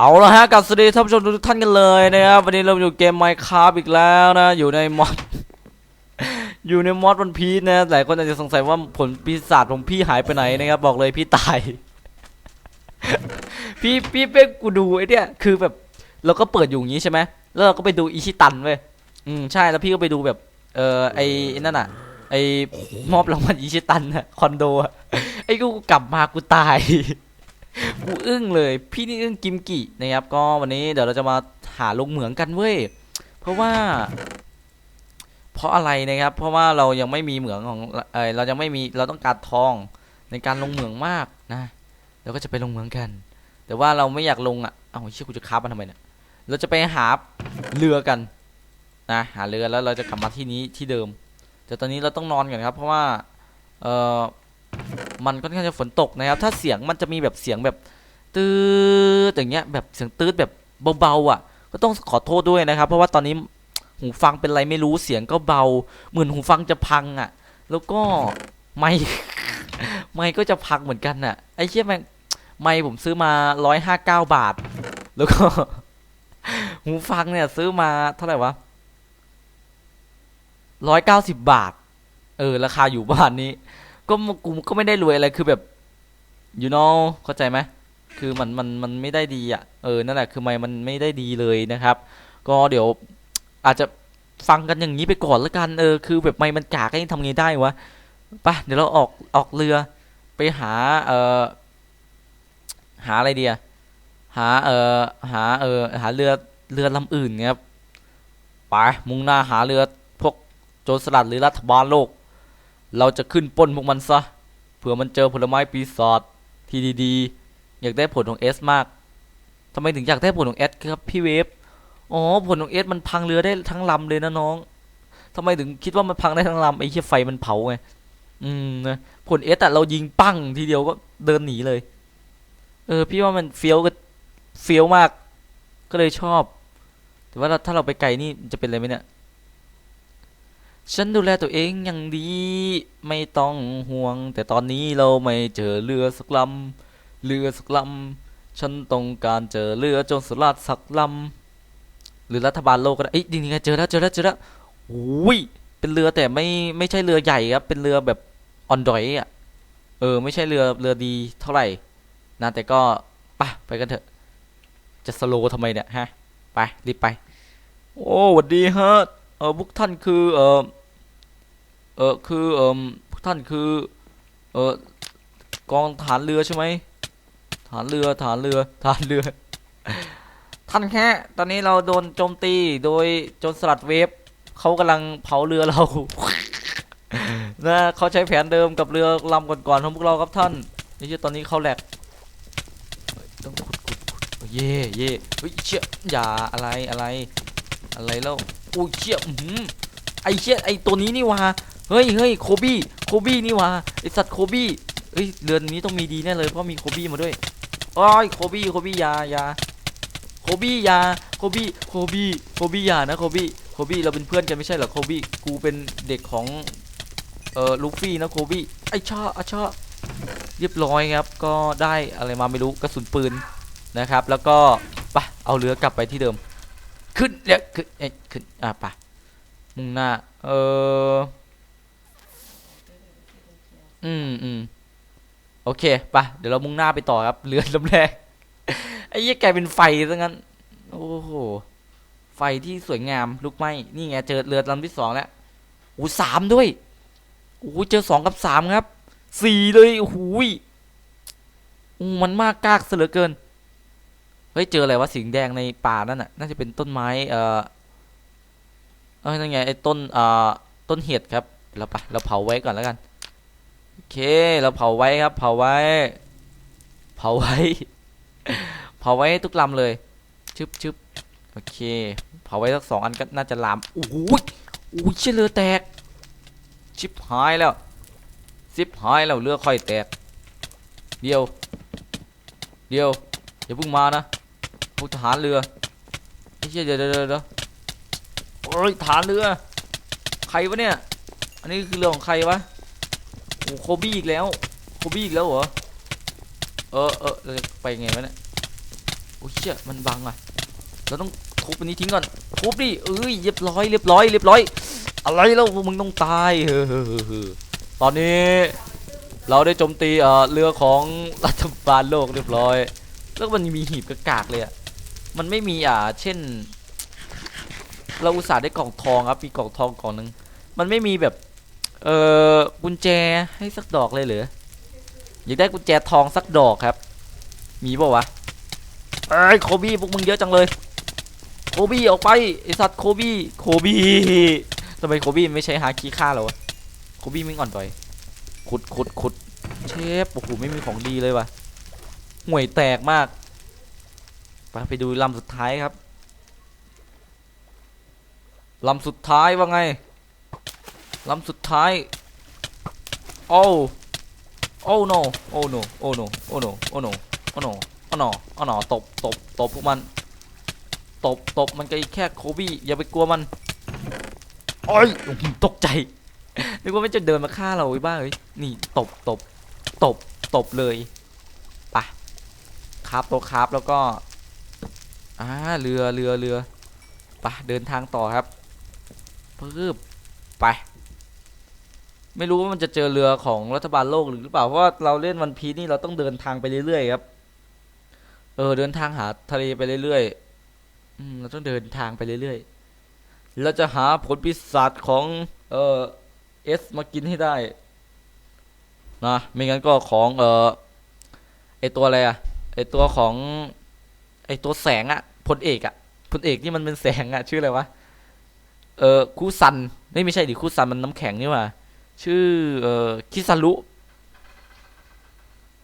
เอาละฮะกับสวัสดีท่านผู้ชมทุกท่านกันเลยนะครับวันนี้เราอยู่เกม Minecraft อีกแล้วนะ อยู่ในมอดอยู่ในมอดวันพีชนะหลายคนอาจจะสงสัยว่าผลปีศาจของพี่หายไปไหนนะครับบอกเลยพี่ตาย พี่พี่เป็นกูดูไอ้เนี่ยคือแบบเราก็เปิดอยู่อย่างนี้ใช่ไหมแล้วเราก็ไปดูอิชิตันเว้ยอืมใช่แล้วพี่ก็ไปดูแบบเออไอ้นั่นน่ะ ไอ้มอบรางวัลอิชิตันอะคอนโดอะไอ้กูกลับมากูตาย กูอึ้งเลย พี่นี่อึ้งกิมกินะครับ ก็วันนี้เดี๋ยวเราจะมาหาลงเหมืองกันเว้ย เพราะว่า เพราะอะไรนะครับ เพราะว่าเรายังไม่มีเหมืองของเออเรายังไม่มี เราต้องการทองในการลงเหมืองมากนะ เราก็จะไปลงเหมืองกัน แต่ว่าเราไม่อยากลงอะ เอ้าเชื่อกูจะคาบมันทำไมเนี่ย เราจะไปหาเรือกันนะ หาเรือแล้วเราจะกลับมาที่นี้ที่เดิม แต่ตอนนี้เราต้องนอนกันครับ เพราะว่า เออ มันค่อนข้างจะฝนตกนะครับ ถ้าเสียงมันจะมีแบบเสียงแบบตืดอย่างเงี้ยแบบเสียงตืดแบบเบาๆอะ ก็ต้องขอโทษด้วยนะครับ เพราะว่าตอนนี้หูฟังเป็นไรไม่รู้เสียงก็เบา เหมือนหูฟังจะพังอะ แล้วก็ไม่ไม่ก็จะพังเหมือนกันน่ะไอ้เชี่ยแม่งไม่ผมซื้อมาร้อยห้าเก้าบาท แล้วก็ หูฟังเนี่ย ซื้อมาเท่าไหร่วะร้อยเก้าสิบบาท เออ ราคาอยู่ประมาณนี้ ก็กูก็ไม่ได้รวยอะไรคือแบบ you know เข้าใจไหมคือมันมันมันไม่ได้ดีอะเออนั่นแหละคือไม่มันไม่ได้ดีเลยนะครับ ก็เดี๋ยวอาจจะฟังกันอย่างนี้ไปก่อนแล้วกันเออคือแบบไม่มันกากให้ทำไงได้วะไปะเดี๋ยวเราออกออกเรือไปหาเอ่อหาอะไรเดีอะหาเอ่อหาเอ่อหาเรือเรือลำอื่นครับไปมุ่งหน้าหาเรือพวกโจรสลัดหรือรัฐบาลโลก เราจะขึ้นป้นพวกมันซะ เผื่อมันเจอผลไม้ปีศาจที่ดีๆ อยากได้ผลของเอสมากทำไมถึงอยากได้ผลของเอสครับพี่เวฟ อ๋อผลของเอสมันพังเรือได้ทั้งลำเลยนะน้องทำไมถึงคิดว่ามันพังได้ทั้งลำไอ้เหี้ยไฟมันเผาไง อืมนะผลเอสอะเรายิงปั้งทีเดียวก็เดินหนีเลย เออ พี่ว่ามันเฟี้ยวก็เฟี้ยวมาก ก็เลยชอบ แต่ว่าถ้าเราไปไกลนี่จะเป็นอะไรไหมเนี่ย ฉันดูแลตัวเองอย่างดี ไม่ต้องห่วง แต่ตอนนี้เราไม่เจอเรือสักลำเรือสักลำฉันต้องการเจอเรือโจรสลัดสักลำหรือรัฐบาลโลกก็ได้เอ้ยนี่ไงเจอแล้วเจอแล้วเจอแล้วโอ้ยเป็นเรือแต่ไม่ไม่ใช่เรือใหญ่ครับเป็นเรือแบบออนดอยอะเออ ไม่ใช่เรือเรือดีเท่าไหร่นะแต่ก็ไปไปกันเถอะ จะสโลว์ทำไมเนี่ยฮะไปรีบไป โอ้สวัสดีฮะเออพวกท่านคือเออ เออคือเออท่านคือเออกองฐานเรือใช่ไหมฐานเรือฐานเรือฐานเรือ ท่านแค่ตอนนี้เราโดนโจมตีโดยโจรสลัดเวฟเขากำลังเผาเรือเรานะเขาใช้แผนเดิมกับเรือลำก่อนๆของพวกเราครับท่านนี่เชื่อตอนนี้เขาแหลกต้องขุดขุดขุดเย่เย่เฮ้ยเชี่ยอย่าอะไรอะไร อะไรแล้วโอ้ยเชี่ยอื้อหือไอเชี่ยไอตัวนี้นี่วะ เฮ้ยเฮ้ยโคบี้โคบี้นี่วะไอสัตว์โคบี้เอ้ยเรือนนี้ต้องมีดีแน่เลยเพราะมีโคบี้มาด้วยโอ้ยโคบี้โคบี้ยายาโคบี้ยาโคบี้โคบี้โคบี้ยานะโคบี้โคบี้เราเป็นเพื่อนกันไม่ใช่เหรอโคบี้กูเป็นเด็กของเอ่อลูฟี่นะโคบี้ไอชออชอเรียบร้อยครับก็ได้อะไรมาไม่รู้กระสุนปืนนะครับ แล้วก็ไปเอาเรือกลับไปที่เดิม ขึ้นเดี๋ยวขึ้นเอ้ยขึ้นอะไปมุ่งหน้าเออ อืมอืมโอเคไปะเดี๋ยวเรามุ่งหน้าไปต่อครับ เรือลำแรก ไอ้ยี่แกเป็นไฟซะงั้น โอ้โห ไฟที่สวยงามลุกไหมนี่ไงเจอเรือลำที่สองแล้วโอ้สามด้วยโอ้เจอสองกับสามครับสี่เลยโอ้โหยอู้มันมากกากเสือเกิน เฮ้ย เจออะไรวะสีแดงในป่านั่นน่ะ น่าจะเป็นต้นไม้ เอ่อเอ้ยนั่นไงไอ้ต้นอ่าต้นเห็ดครับ เราไปเราเผาไว้ก่อนแล้วกัน โอเคเราเผาไว้ครับ เผาไว้ เผาไว้ เผาไว้ทุกลำเลยชึบชึบโอเค เผาไว้สักสองอันก็น่าจะลามโอ้โหโอ้ยเชยเรือแตก ชิบหายแล้วชิบหายแล้วเรือค่อยแตก เดียว เดียวอย่าเพิ่งมานะพวกทหารเรือไอ้เชี่ยเดี๋ยวเดี๋ยวเดี๋ยวโอ้ยฐานเรือ ใครวะเนี่ย อันนี้คือเรือของใครวะ โอ้โคบี้อีกแล้ว โคบี้อีกแล้วเหรอ เออเออเราจะไปไงวะเนี่ย โอ้ยเชี่ยมันบังอะ เราต้องทุบอันนี้ทิ้งก่อน ทุบดิ เอ้ย เรียบร้อย เรียบร้อย เรียบร้อย อะไรแล้วมึงต้องตาย เฮ้อเฮ้ตอนนี้เราได้โจมตีเออเรือของรัฐบาลโลกเรียบร้อย แล้วมันมีหีบกระกากเลยอะ มันไม่มีอ่า เช่น เราอุตส่าห์ได้กล่องทองครับ มีกล่องทองกล่องหนึง มันไม่มีแบบ เออกุญแจให้สักดอกเลยเหรออยากได้กุญแจทองสักดอกครับ มีป่าวะเอ้ยโคบี้พวกมึงเยอะจังเลย โคบี้ออกไปไอสัตว์โคบี้โคบี้ทำไมโคบี้ไม่ใช้ฮาคิฆ่าเราวะโคบี้มึงอ่อนต่อยขุดขุดขุดเชฟโอ้โหไม่มีของดีเลยวะห่วยแตกมากไปไปดูลำสุดท้ายครับลำสุดท้ายว่าไง ลำสุดท้าย โอ้โอ้ no โอ้ no โอ้ no โอ้ no โอ้ no โอ้ no โอ้ no โอ้ no ตบตบตบพวกมัน ตบตบมันก็แค่โคบี้อย่าไปกลัวมันโอ้ยตกใจนึกว่ามันจะเดินมาฆ่าเราไอ้บ้าเอ้ยนี่ตบตบตบตบเลยไปะคราบตัวคราบแล้วก็อ่าเรือเรือเรือไปะเดินทางต่อครับปึ๊บไป ไม่รู้ว่ามันจะเจอเรือของรัฐบาลโลกหรือเปล่าเพราะว่าเราเล่นวันพีนี่เราต้องเดินทางไปเรื่อยๆครับ เออเดินทางหาทะเลไปเรื่อยๆอืมเราต้องเดินทางไปเรื่อยๆเราจะหาผลปีศาจของเออเอสมากินให้ได้นะไม่งั้นก็ของเออไอตัวอะไรอะไอตัวของ ไอตัวแสงอะพลเอกอะพลเอกที่มันเป็นแสงอะชื่ออะไรวะเออคูซันไม่ไม่ใช่ดิคูซันมันน้ำแข็งนี่ว่า ชื่อเออคิซารุ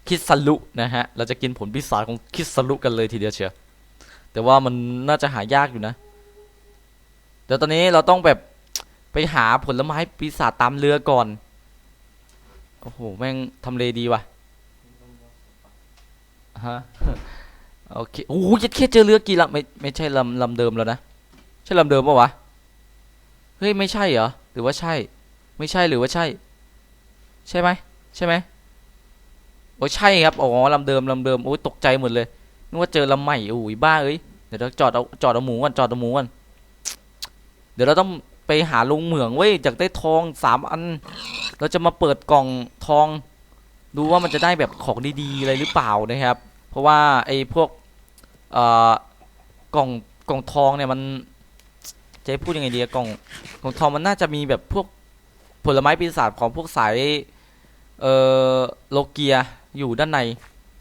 คิซารุนะฮะ เราจะกินผลพิศาจของคิซารุกันเลยทีเดียวเชียวแต่ว่ามันน่าจะหายากอยู่นะเดี๋ยวตอนนี้เราต้องแบบไปหาผลไม้ปีศาจตามเรือก่อน โอ้โห แม่งทำเลดีว่ะฮะโอเคโอ้โหยัดแค่เจอเรือกี่ลำไม่ไม่ใช่ลำลำเดิมแล้วนะ ใช่ลำเดิมปะวะ เฮ้ย ไม่ใช่เหรอ หรือว่าใช่ ไม่ใช่หรือว่าใช่ ใช่ไหมใช่ไหมโอ้ใช่ครับอ๋อลำเดิมลำเดิมโอ้ยตกใจหมดเลยนึกว่าเจอลำใหม่โอ้ยบ้าเอ้ยเดี๋ยวเราจอดเอาจอดเอาหมูก่อนจอดเอาหมูก่อนเดี๋ยวเราต้องไปหาลุงเหมืองเว้ยจากได้ทองสามอัน เราจะมาเปิดกล่องทอง ดูว่ามันจะได้แบบของดีๆอะไรหรือเปล่านะครับ เพราะว่าไอ้พวกเอ่อกล่องกล่องทองเนี่ยมันจะให้พูดยังไงดีอะกล่องของทองมันน่าจะมีแบบพวก ผลไม้ปีศาจของพวกสายเอ่อโลเกียอยู่ด้านใน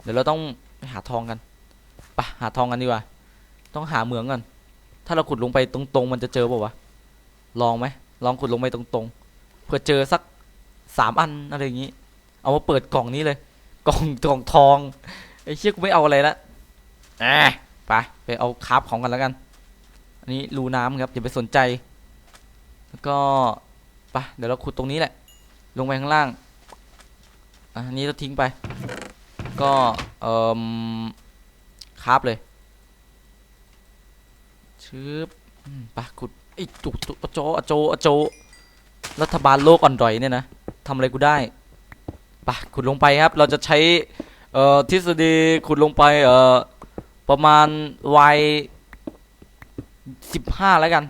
เดี๋ยวเราต้องไปหาทองกันไปะหาทองกันดีกว่า ต้องหาเหมืองก่อนถ้าเราขุดลงไปตรงๆ มันจะเจอเปล่าวะลองไหมลองขุดลงไปตรงๆเผื่อเจอสักสามอันอะไรอย่างงี้ เอามาเปิดกล่องนี้เลยกล่องกล่องทองไอ้เชี่ยกูไม่เอาอะไรละแอะไปไปเอาคราฟของกันแล้วกัน อันนี้รูน้ำครับอย่าไปสนใจ แล้วก็ไปะเดี๋ยวเราขุดตรงนี้แหละ ลงไปข้างล่าง อันนี้เราทิ้งไป ก็ เอ่อคราบเลยชืบอืมไปะขุดไอ้จุกจุกอโจอโจอโจ รัฐบาลโลกอ่อนดอยเนี่ยนะทำอะไรกูได้ไปะขุดลงไปครับ เราจะใช้ เอ่อ ทฤษฎีขุดลงไป เอ่อ ประมาณวัยสิบห้าแล้วกัน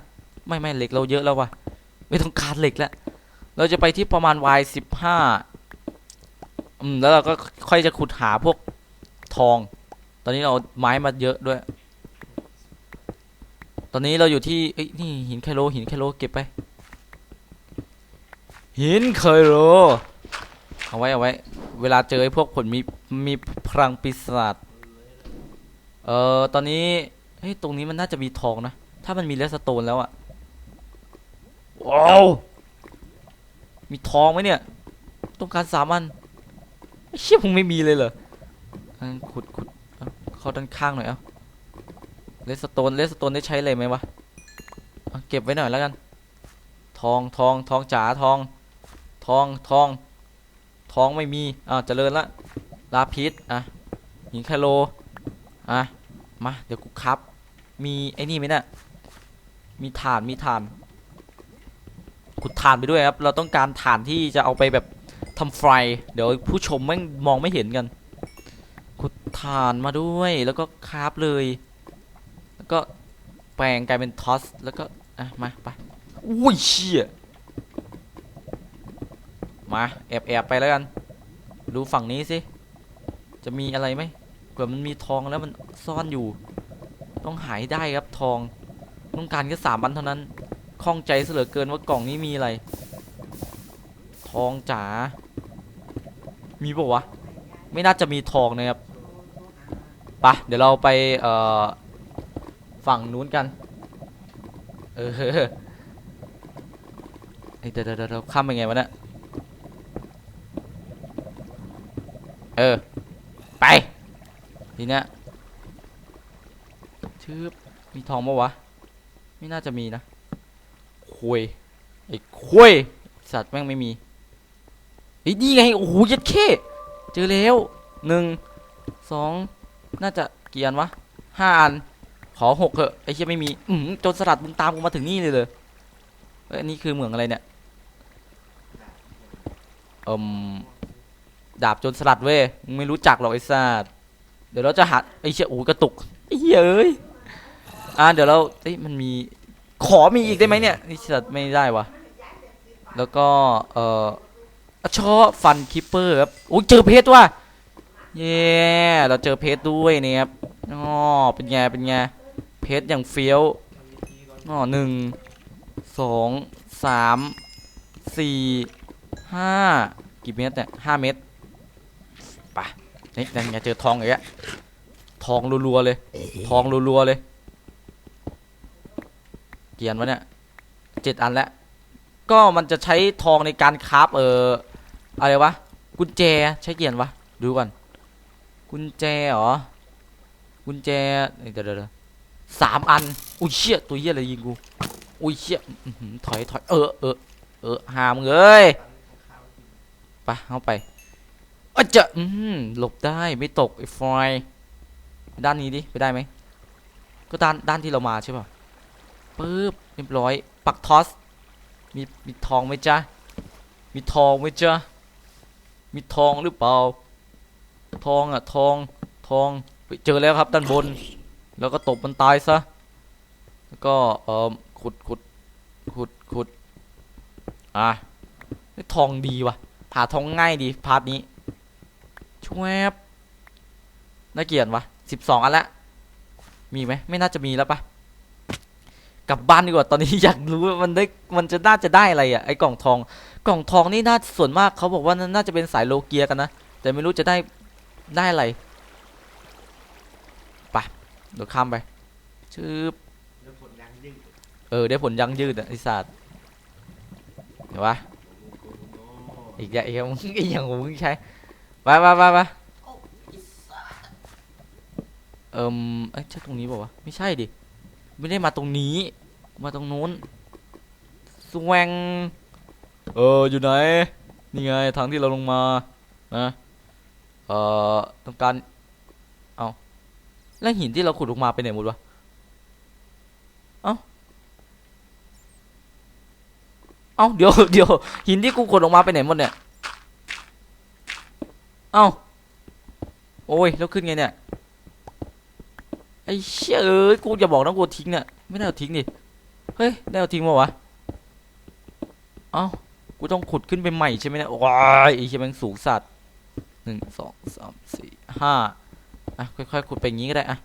ไม่ไม่เหล็กเราเยอะแล้ววะ ไม่ต้องการเหล็กแล้ว เราจะไปที่ประมาณ y สิบห้าอืม แล้วเราก็ค่อยจะขุดหาพวกทอง ตอนนี้เราไม้มาเยอะด้วย ตอนนี้เราอยู่ที่เอ้ยนี่หินไคโลหินไคโลเก็บไป หินไคโลเอาไว้เอาไว้ เวลาเจอไอ้พวกผลมีมีพลังปีศาจ เอ่อ ตอนนี้เฮ้ย ตรงนี้มันน่าจะมีทองนะ ถ้ามันมีเลสโตนแล้วอะ ว้ามีทองไหมเนี่ย ต้องการสามอันไอ้เชี่ยมึงไม่มีเลยเหรอขุดขุดเอาเข้าด้านข้างหน่อยเอาเลสโตนเลสโตนได้ใช้เลยไหมวะเเก็บไว้หน่อยแล้วกัน ทองทองทองจ๋าทอง ทองทอง ทองไม่มีอ่าเจริญละลาพิษอะหินไคโลอะมาเดี๋ยวกูครับ มีไอ้นี่ไหมเนี่ยมีถ่านมีถ่าน ขุดถ่านไปด้วยครับ เราต้องการถ่านที่จะเอาไปแบบทำไฟ เดี๋ยวผู้ชมแม่งมองไม่เห็นกัน ขุดถ่านมาด้วย แล้วก็คราฟเลย แล้วก็แปลงกลายเป็นทอส แล้วก็อะมาไป อุ้ยเชี่ย มาแอบแอบไปแล้วกัน ดูฝั่งนี้สิ จะมีอะไรไหมเผื่อมันมีทองแล้วมันซ่อนอยู่ ต้องหายได้ครับทอง ต้องการแค่สามอันเท่านั้น ข้องใจเสลือเกินว่ากล่องนี้มีอะไร ทองจ๋า มีปะวะ ไม่น่าจะมีทองนะครับไปะเดี๋ยวเราไปเอ่อฝั่งนู้นกัน เออเดี๋ยวเดี๋ยวเดี๋ยวข้ามไปไงวะเนี่ย เออ ไป ทีเนี้ยชืบมีทองปะวะ ไม่น่าจะมีนะ คุยไอ้คุยสัตว์แม่งไม่มีไอ้ยนี่ไงโอ้โหยัดเข้เจอแล้วหนึ่งสองน่าจะกี่อันวะห้าอันขอหกเถอะไอ้เชี่ยไม่มีอืมจนสลัดมึงตามกูมาถึงนี่เลยเลยเอ้ยนนี้คือเหมืองอะไรเนี่ยเอ่มดาบจนสลัดเว้ยมึงไม่รู้จักหรอกไอ้สัตว์เดี๋ยวเราจะหาไอ้เชี่ยโอ้กระตุกไอ้เย้ยอ่าเดี๋ยวเราเอ้ยมันมี ขอมีอีกได้ไหมเนี่ยนี่สัตว์ไม่ได้วะแล้วก็เอ่อชอบฟันคิปเปอร์ครับโอ้ยเจอเพชรว่ะเย้เราเจอเพชรด้วยเนี่ยครับอ๋อเป็นไงเป็นไงเพชรอย่างเฟี้ยวอ๋อหนึ่งสองสามสี่ห้ากี่เม็ดเนี่ยห้าเม็ดไปะนี่นั่นไงเจอทองอีกแล้วทองรัวๆเลย ทองรัวๆเลย กียนวะเนี่ยเจ็ดอันแล้ว ก็มันจะใช้ทองในการคราฟเอออะไรวะ กุญแจใช้เกียนวะ ดูก่อน กุญแจเหรอ กุญแจเดี๋ยวเดี๋ยวสามอัน อุ้ยเชี่ยตัวเหี้ยอะไรยิงกู อุ้ยเชี่ยถอยถอยเออเออเออหามเอ้ยไปเข้าไปอะจะอืมหลบได้ไม่ตกไอ้ฟอยด้านนี้ดิไปได้ไหมก็ด้านด้านที่เรามาใช่ป่ะ ปึ๊บเรียบร้อย ปักทอส มีมีทองไหมจ๊ะ มีทองไหมจ๊ะ มีทองหรือเปล่า ทองอะทองทองเฮ้ยเจอแล้วครับด้านบน แล้วก็ตบมันตายซะ แล้วก็เอ่อขุดขุดขุดขุดอะเฮ้ยทองดีว่ะหาทองง่ายดีพาร์ทนี้ชวบน่าเกลียดวะสิบสองอันละ มีไหมไม่น่าจะมีแล้วปะ กลับบ้านดีกว่าตอนนี้อยากรู้ว่ามันได้มันจะน่าจะได้อะไรอะไอ้กล่องทอง กล่องทองนี่น่าส่วนมากเขาบอกว่าน่าจะเป็นสายโลเกียกันนะแต่ไม่รู้จะได้ได้อะไรไปเดี๋ยวข้ามไปชืบแล้วผลยังยืดเออได้ผลยังยืดอะไอ้สัตว์เห็นปะโอ้โหอีกอย่างอีกอย่างมึงอีกอย่างของมึงใช้ไปไปไปไปเอิมเอ้ยใช่ตรงนี้เปล่าวะไม่ใช่ดิ ไม่ได้มาตรงนี้ มาตรงนู้นสวงเอออยู่ไหน นี่ไงทางที่เราลงมา นะ เอ่อต้องการ เอาแล้วหินที่เราขุดลงมาไปไหนหมดวะ เอาเอาเดี๋ยวเดี๋ยวหินที่กูขุดลงมาไปไหนหมดเนี่ย เอาโอ้ยแล้วขึ้นไงเนี่ย ไอ้เชี่ยเอ้ยกูอย่าบอกนะกูทิ้งเนี่ยไม่ได้เอาทิ้งดิเฮ้ยได้เอาทิ้งมาวะเอ้ากูต้องขุดขึ้นไปใหม่ใช่ไหมเนี่ยว้ายไอ้เชี่ยแมันสูงสัตว์หนึ่งสองสามสี่ห้าอะค่อยๆขุดไปอย่างงี้ก็ได้อะ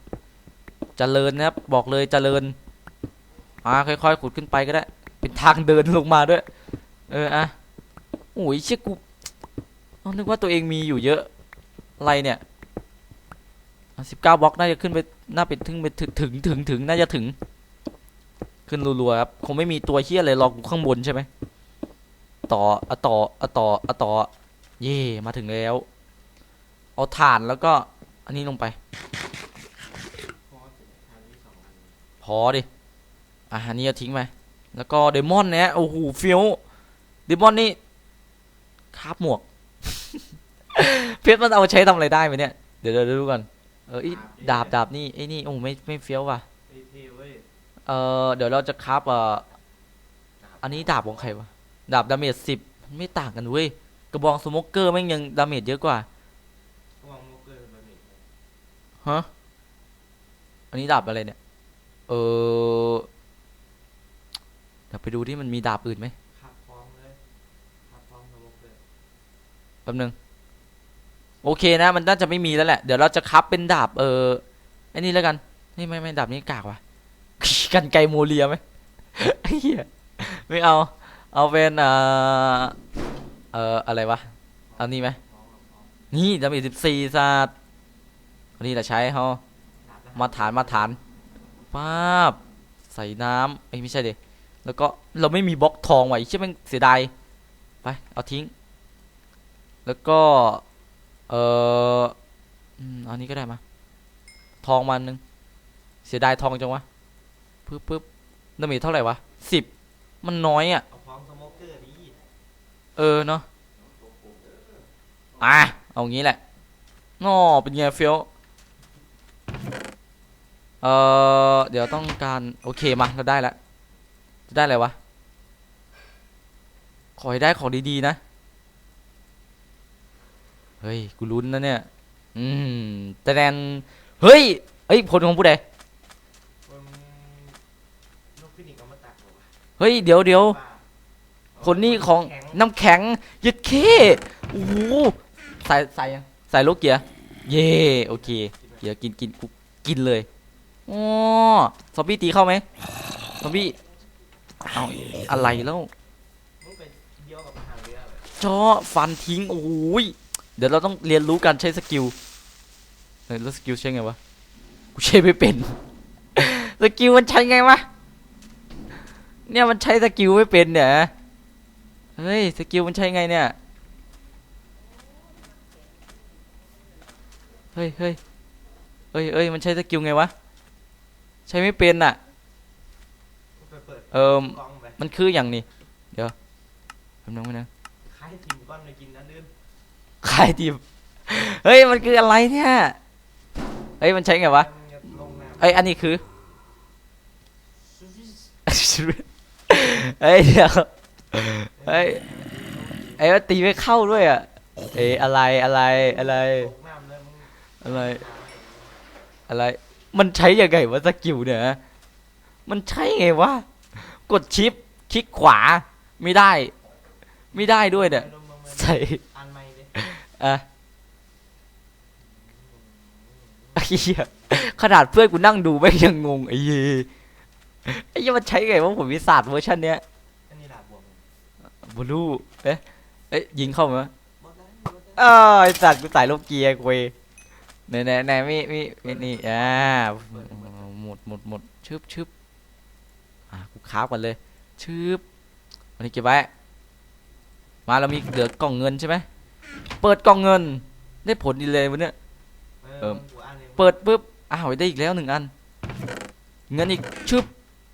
เจริญนะครับบอกเลยเจริญอะค่อยๆขุดขึ้นไปก็ได้ เป็นทางเดินลงมาด้วย เอออะโอ้ยเชี่ยกูนึกว่าตัวเองมีอยู่เยอะอะไรเนี่ยสิบเก้าบล็อกน่าจะขึ้นไป น่าไปถึงไปถึงถึงถึงถึงน่าจะถึง ขึ้นรัวๆครับคงไม่มีตัวเฮี้ยอะไรรอกูข้างบนใช่ไหมต่ออะต่ออะต่ออะต่อเย่มาถึงแล้ว เอาถ่านแล้วก็ อันนี้ลงไป พอดิอะอันนี้เอาทิ้งไปแล้วก็เดมอนเนี่ยโอ้โหเฟี้ยวเดมอนนี่คาบหมวก เพชรมันเอาใช้ทำอะไรได้ไหมเนี่ย เดี๋ยวเดี๋ยวดูก่อน เอออีดาบดาบนี่ไอ้นี่โอ้ไม่ไม่เฟี้ยวว่ะเฮ้ยเท่เว้ยเออเดี๋ยวเราจะคราบเอ่ออันนี้ดาบของใครวะดาบดาเมจสิบไม่ต่างกันเว้ยกระบองสโมกเกอร์แม่งยังดาเมจเยอะกว่าพวกโมเกอร์มาเมจฮะอันนี้ดาบอะไรเนี่ยเออเดี๋ยวไปดูที่มันมีดาบอื่นไหมขับฟองเลยขับฟองสมุกเลยแป๊บนึง โอเคนะ มันน่าจะไม่มีแล้วแหละ เดี๋ยวเราจะคับเป็นดาบเออไอ้นี่แล้วกันนี่ไม่ไม่ดาบนี้กากว่ะกันไกโมเลียไหมไอ้เหี้ยไม่เอา เอาเป็นเอ่อเอ่ออะไรวะเอานี่ไหมนี่ดาเมจสิบสี่ศาสตร์อันนี้แหละใช้เขามาฐานมาฐานป้าบใส่น้ำเอ้ไม่ใช่ดิแล้วก็เราไม่มีบล็อกทองไอ้เชี่ยแมันเสียดายไปเอาทิ้ง แล้วก็ เอออืมเอานี้ก็ได้มา ทองมาอันนึงเสียดายทองจังวะปึ๊บปึ๊บดาเมจเท่าไหร่วะสิบมันน้อยอะเอาฟองสโมกเกอร์ดีเออเนาะอะเอางี้แหละงอเป็นไงเฟี้ยวเออเดี๋ยวต้องการโอเคมาเราได้แล้วจะได้อะไรวะขอให้ได้ของดีๆนะ เฮ้ย กูลุ้นนะเนี่ย อืมแต่แดนเฮ้ยเฮ้ยผลของผู้ใดมันนกฟินิกส์เอามาตักเหรอวะเฮ้ย เดี๋ยวเดี๋ยวบ้าผลนี่ของแข็งน้ำแข็งยึดเคโอ้โหใส่ใส่ยังใส่ลูกเกียร์เย่โอเค เกียร์กินกินกูกินเลยอ๋อซอมบี้ตีเข้าไหมซอมบี้เอาอะไรแล้ว มึงไปเดียวกับทหารเรือเลยจอฟันทิ้งโอ้ย เดี๋ยวเราต้องเรียนรู้การใช้สกิลเฮ้ยแล้วสกิลใช้ไงวะ กูใช้ไม่เป็น สกิลมันใช้ไงวะ เนี่ยมันใช้สกิลไม่เป็นเนี่ย เฮ้ยสกิลมันใช้ไงเนี่ย เฮ้ยเฮ้ยเอ้ยเอ้ยมันใช้สกิลไงวะ ใช้ไม่เป็นอะ เออมันคืออย่างนี้ เดี๋ยวแป๊บนึงแป๊บนึงคล้ายทีมก้อนไปกินนั่นนื่น ขายดิบเฮ้ยมันคืออะไรเนี่ยเฮ้ยมันใช้ไงวะเอ้ยอันนี้คือเฮ้ยเดี๋ยวเฮ้ยไอ้ว่าตีไม่เข้าด้วยอะเอ้อะไรอะไรอะไร อะไร อะไร มันใช้ยังไงวะสกิลเนี่ยมันใช้ไงวะกดชิปคลิกขวาไม่ได้ ไม่ได้ด้วยเนี่ยมึงมึงมึงใส่ อะไอ้เหี้ยขนาดเพื่อนกูนั่งดูแม่งยังงงไอ้เหี้ยไอ้เหี้ยมันใช้ไงวะผมวิสาดเวอร์ชันเนี้ยอันนี้ดาบบวกมึงบลูเอ๊ะเอ๊ะยิงเข้ามาอ้าวไอสัตว์กูใส่ลูกเกียร์กูไหนไหนไหนมีมีมีนี่อ่าหมดหมดหมดชึบชึบอะกูคาบกันเลยชึบวันนี้เก็บไว้มาเรามีเหลือกล่องเงินใช่ไหม เปิดกล่องเงิน ได้ผลดีเลยวันเนี้ย เอิ่มกูอ่านองเปิดปุ๊บ อ้าวได้อีกแล้วหนึ่งอัน เงินอีกชึบ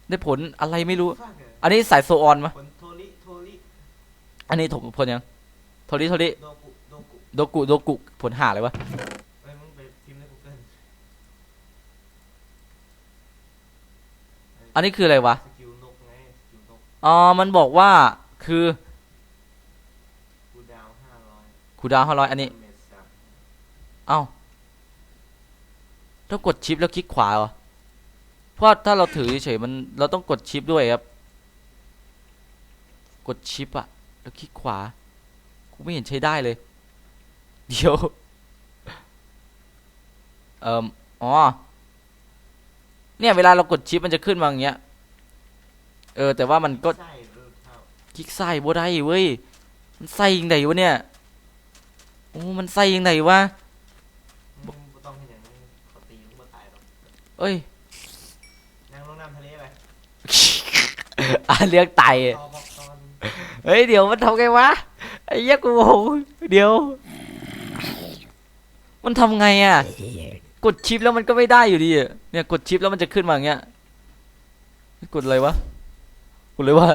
ได้ผลอะไรไม่รู้ฟังเหรออันนี้สายโซออนมะผลโทริโทริอันนี้ถกผลยัง โทริโทริโดกุโดกุโดกุโดกุผลหาเลยวะเอ้ยมึงไปพิมพ์ใน Google อันนี้คืออะไรวะสกิลนกไงสกิลนกอ๋อ มันบอกว่าคือ กูดาวห้าร้อย คูลดาวห้าร้อยอันนี้เมตรสามเอ้าต้องกดชิปแล้วคลิกขวาเหรอ เพราะถ้าเราถือเฉยๆมันเราต้องกดชิปด้วยครับ กดชิปอะแล้วคลิกขวา กูไม่เห็นใช้ได้เลย เดี๋ยว เอ่มอ๋อ เนี่ยเวลาเรากดชิปมันจะขึ้นมาอย่างเงี้ย เออแต่ว่ามันก็ใช่เออเท่าคลิกไส้บ่ได้เว้ย มันไส้ยังไงวะเนี่ย โอ้มันไส้ยังไงวะมึงบ่ต้องเห็นอย่างนี้เขาตีมึงบ่ตายหรอกเอ้ยนั่งลงน้ำทะเลไปอะเรียกไตต่อบอกตอนเฮ้ยเดี๋ยวมันทำไงวะไอ้เหี้ยกูโอ้โหเดี๋ยว มันทำไงอะ กดชิปแล้วมันก็ไม่ได้อยู่ดีอะเนี่ยกดชิปแล้วมันจะขึ้นมาอย่างเงี้ย กดอะไรวะ กดเลยว่า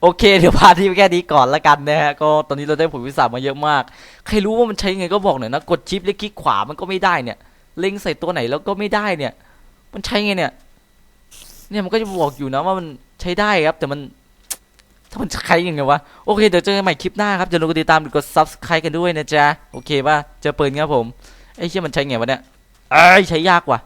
โอเค เดี๋ยวพาที่แค่นี้ก่อนละกันนะฮะ ก็ตอนนี้เราได้ผลวิสามาเยอะมาก ใครรู้ว่ามันใช้ไงก็บอกหน่อยนะ กดชิปแล้วคลิกขวามันก็ไม่ได้เนี่ย เล็งใส่ตัวไหนแล้วก็ไม่ได้เนี่ย มันใช้ไงเนี่ย เนี่ยมันก็จะบอกอยู่นะว่ามันใช้ได้ครับ แต่มัน ถ้ามันใช้ยังไงวะ โอเค เดี๋ยวเจอกันใหม่คลิปหน้าครับอย่าลืมกดติดตามกด subscribe กันด้วยนะจ๊ะ โอเคป่ะเจอปืนครับผม ไอ้เชี่ยมันใช้ไงวะเนี่ยเอ้ใช้ยากว่ะ